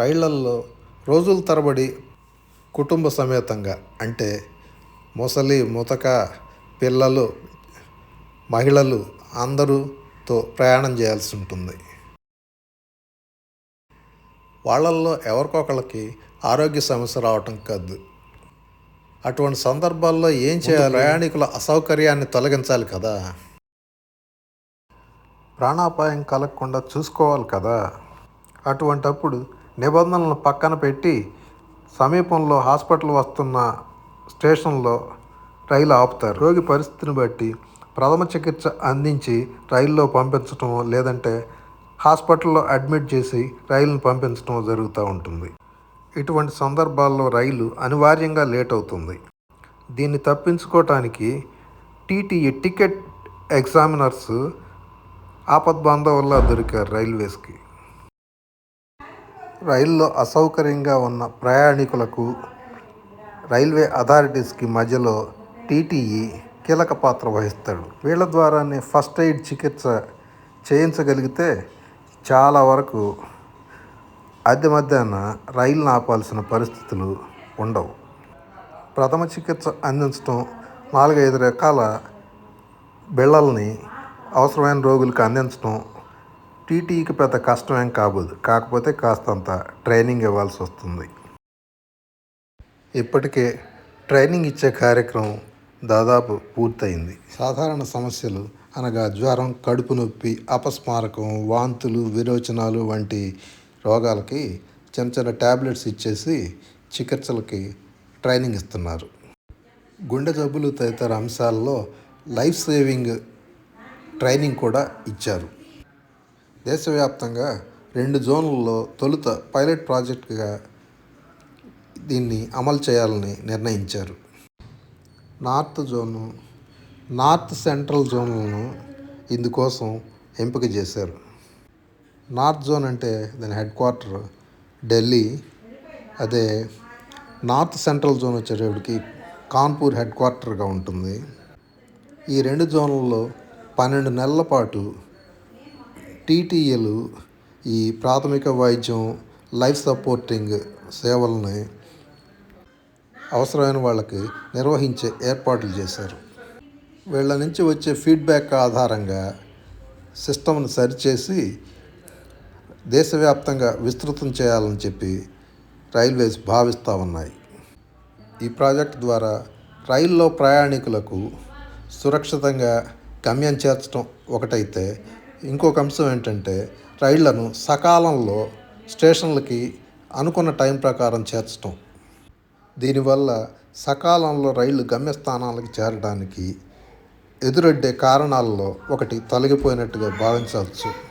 రైళ్ళల్లో రోజుల తరబడి కుటుంబ సమేతంగా అంటే ముసలి ముతక పిల్లలు మహిళలు అందరూతో ప్రయాణం చేయాల్సి ఉంటుంది. వాళ్ళల్లో ఎవరికొకళ్ళకి ఆరోగ్య సమస్య రావటం కాదు. అటువంటి సందర్భాల్లో ఏం చేయాలి? ప్రయాణికుల అసౌకర్యాన్ని తొలగించాలి కదా. ప్రాణాపాయం కలగకుండా చూసుకోవాలి కదా. అటువంటప్పుడు నిబంధనలను పక్కన పెట్టి సమీపంలో హాస్పిటల్ వస్తున్న స్టేషన్లో రైలు ఆపుతారు. రోగి పరిస్థితిని బట్టి ప్రథమ చికిత్స అందించి రైల్లో పంపించటం లేదంటే హాస్పిటల్లో అడ్మిట్ చేసి రైలును పంపించడం జరుగుతూ ఉంటుంది. ఇటువంటి సందర్భాల్లో రైలు అనివార్యంగా లేట్ అవుతుంది. దీన్ని తప్పించుకోవటానికి టీటీఈ టికెట్ ఎగ్జామినర్స్ ఆపద్బాంధవుల్లా దొరికారు రైల్వేస్కి. రైల్లో అసౌకర్యంగా ఉన్న ప్రయాణికులకు రైల్వే అథారిటీస్కి మధ్యలో టీటీఈ కీలక పాత్ర వహిస్తాడు. వీళ్ళ ద్వారానే ఫస్ట్ ఎయిడ్ చికిత్స చేయించగలిగితే చాలా వరకు అద్దె మధ్యాహ్న రైలు ఆపాల్సిన పరిస్థితులు ఉండవు. ప్రథమ చికిత్స అందించడం నాలుగైదు రకాల బిళ్ళల్ని అవసరమైన రోగులకు అందించడం టీటీఈకి పెద్ద ఏం కాబోదు. కాకపోతే కాస్తంత ట్రైనింగ్ ఇవ్వాల్సి వస్తుంది. ఇప్పటికే ట్రైనింగ్ ఇచ్చే కార్యక్రమం దాదాపు పూర్తయింది. సాధారణ సమస్యలు అనగా జ్వరం కడుపు నొప్పి అపస్మారకం వాంతులు విరోచనాలు వంటి రోగాలకి చిన్న చిన్న ట్యాబ్లెట్స్ ఇచ్చేసి చికిత్సలకి ట్రైనింగ్ ఇస్తున్నారు. గుండె జబ్బులు తదితర అంశాల్లో లైఫ్ సేవింగ్ ట్రైనింగ్ కూడా ఇచ్చారు. దేశవ్యాప్తంగా రెండు జోన్లలో తొలుత పైలట్ ప్రాజెక్టుగా దీన్ని అమలు చేయాలని నిర్ణయించారు. నార్త్ జోను నార్త్ సెంట్రల్ జోన్లను ఇందుకోసం ఎంపిక చేశారు. నార్త్ జోన్ అంటే దాని హెడ్ క్వార్టర్ ఢిల్లీ. అదే నార్త్ సెంట్రల్ జోన్ వచ్చేటప్పటికి కాన్పూర్ హెడ్ క్వార్టర్గా ఉంటుంది. ఈ రెండు జోన్లలో పన్నెండు నెలల పాటు టీటీఏలు ఈ ప్రాథమిక వైద్యం లైఫ్ సపోర్టింగ్ సేవలని అవసరమైన వాళ్ళకి నిర్వహించే ఏర్పాట్లు చేశారు. వీళ్ళ నుంచి వచ్చే ఫీడ్బ్యాక్ ఆధారంగా సిస్టమ్ను సరిచేసి దేశవ్యాప్తంగా విస్తృతం చేయాలని చెప్పి రైల్వేస్ భావిస్తూ ఉన్నాయి. ఈ ప్రాజెక్ట్ ద్వారా రైల్లో ప్రయాణికులకు సురక్షితంగా గమ్యం చేర్చడం ఒకటైతే ఇంకొక అంశం ఏంటంటే రైళ్ళను సకాలంలో స్టేషన్లకి అనుకున్న టైం ప్రకారం చేర్చటం. దీనివల్ల సకాలంలో రైళ్ళు గమ్యస్థానాలకు చేరడానికి ఎదురొడ్డే కారణాల్లో ఒకటి తొలగిపోయినట్టుగా భావించవచ్చు.